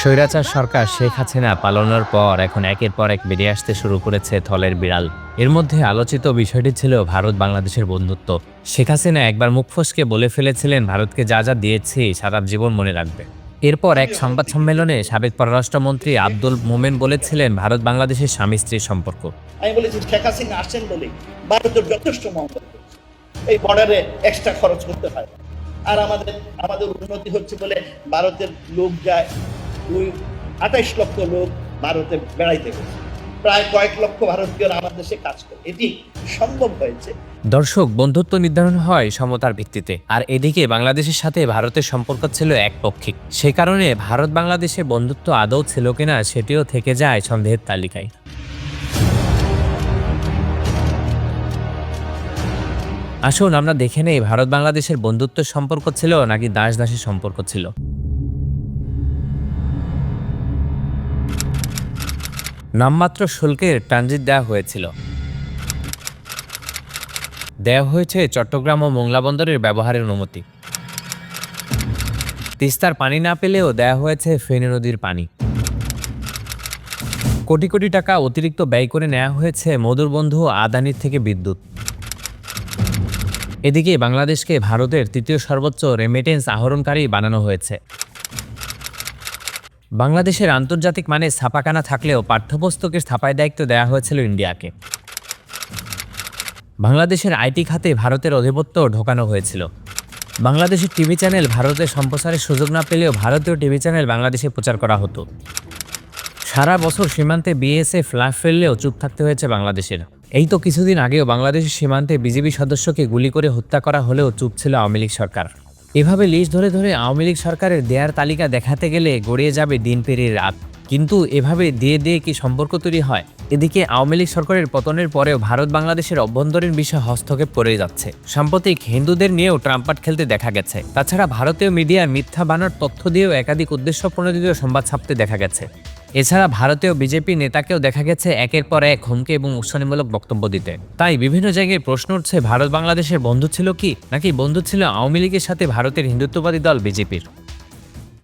স্বৈরাচার সরকার শেখ হাসিনা পালনের পর এখন একের পর এক বেরিয়ে আসতে শুরু করেছে থলের বিড়াল। এর মধ্যে আলোচিত বিষয়টি ছিল ভারত বাংলাদেশের বন্ধুত্ব। শেখ হাসিনা একবার মুখ ফসকে বলে ফেলেছিলেন, ভারতকে যা যা দিয়েছি, সারা জীবন মনে রাখবে। এরপর এক সংবাদ সম্মেলনে সাবেক পররাষ্ট্রমন্ত্রী আব্দুল মোমেন বলেছিলেন, ভারত বাংলাদেশের স্বামী স্ত্রীর সম্পর্ক। আমি বলেছি, শেখ হাসিনা বলে ভারতের যথেষ্ট এই বর্ডারে এক্সট্রা খরচ করতে হয়। আর আমাদের আমাদের উন্নতি হচ্ছে বলে ভারতের লোক যায় দুই আঠাইশ লক্ষ লোক ভারতে বেড়াইতে গেছে। প্রায় কয়েক লক্ষ ভারতীয়রা আমার দেশে কাজ করে। এটি সম্ভব হয়েছে। দর্শক, বন্ধুত্ব নির্ধারণ হয় সমতার ভিত্তিতে। আর এদিকে বাংলাদেশের সাথে ভারতের সম্পর্ক ছিল একপক্ষিক। সে কারণে ভারত বাংলাদেশে বন্ধুত্ব আদৌ ছিল কিনা সেটিও থেকে যায় সন্দেহের তালিকায়। আসুন আমরা দেখে নেই ভারত বাংলাদেশের বন্ধুত্বের সম্পর্ক ছিল নাকি দাস দাসের সম্পর্ক ছিল। নামমাত্র শুল্কের ট্রানজিট দেওয়া হয়েছিল। দেওয়া হয়েছে চট্টগ্রাম ও মোংলা বন্দরের ব্যবহারের অনুমতি। তিস্তার পানি না পেলেও দেয়া হয়েছে ফেনী নদীর পানি। কোটি কোটি টাকা অতিরিক্ত ব্যয় করে নেওয়া হয়েছে মধুর বন্ধু আদানির থেকে বিদ্যুৎ। এদিকে বাংলাদেশকে ভারতের তৃতীয় সর্বোচ্চ রেমিটেন্স আহরণকারী বানানো হয়েছে। বাংলাদেশের আন্তর্জাতিক মানে ছাপাখানা থাকলেও পাঠ্যপুস্তকের ছাপায় দায়িত্ব দেওয়া হয়েছিল ইন্ডিয়াকে। বাংলাদেশের আইটি খাতে ভারতের আধিপত্য ঢোকানো হয়েছিল। বাংলাদেশের টিভি চ্যানেল ভারতে সম্প্রচারের সুযোগ না পেলেও ভারতীয় টিভি চ্যানেল বাংলাদেশে প্রচার করা হতো। সারা বছর সীমান্তে বিএসএফ ফ্ল্যাগ ফেললেও চুপ থাকতে হয়েছে বাংলাদেশের। এই তো কিছুদিন আগেও বাংলাদেশের সীমান্তে বিজেপি সদস্যকে গুলি করে হত্যা করা হলেও চুপ ছিল আওয়ামী লীগ সরকার। এভাবে লিস্ট ধরে ধরে আওয়ামী লীগ সরকারের দেয়ার তালিকা দেখাতে গেলে গড়িয়ে যাবে দিন পেরিয়ে রাত। কিন্তু এভাবে দিয়ে দিয়ে কি সম্পর্ক তৈরি হয়? এদিকে আওয়ামী লীগ সরকারের পতনের পরেও ভারত বাংলাদেশের অভ্যন্তরীণ বিষয়ে হস্তক্ষেপ করে যাচ্ছে। সাম্প্রতিক হিন্দুদের নিয়েও ট্রাম্পাট খেলতে দেখা গেছে। তাছাড়া ভারতীয় মিডিয়ার মিথ্যা বানার তথ্য দিয়েও একাধিক উদ্দেশ্য প্রণোদিত সংবাদ ছাপতে দেখা গেছে। এছাড়া ভারতীয় বিজেপি নেতাকেও দেখা গেছে একের পর এক হুমকি এবং উস্কানিমূলক বক্তব্য দিতে। তাই বিভিন্ন জায়গায় প্রশ্ন উঠছে ভারত বাংলাদেশের বন্ধু ছিল কি? নাকি বন্ধু ছিল আওয়ামী লীগের সাথে ভারতের হিন্দুত্ববাদী দল বিজেপির?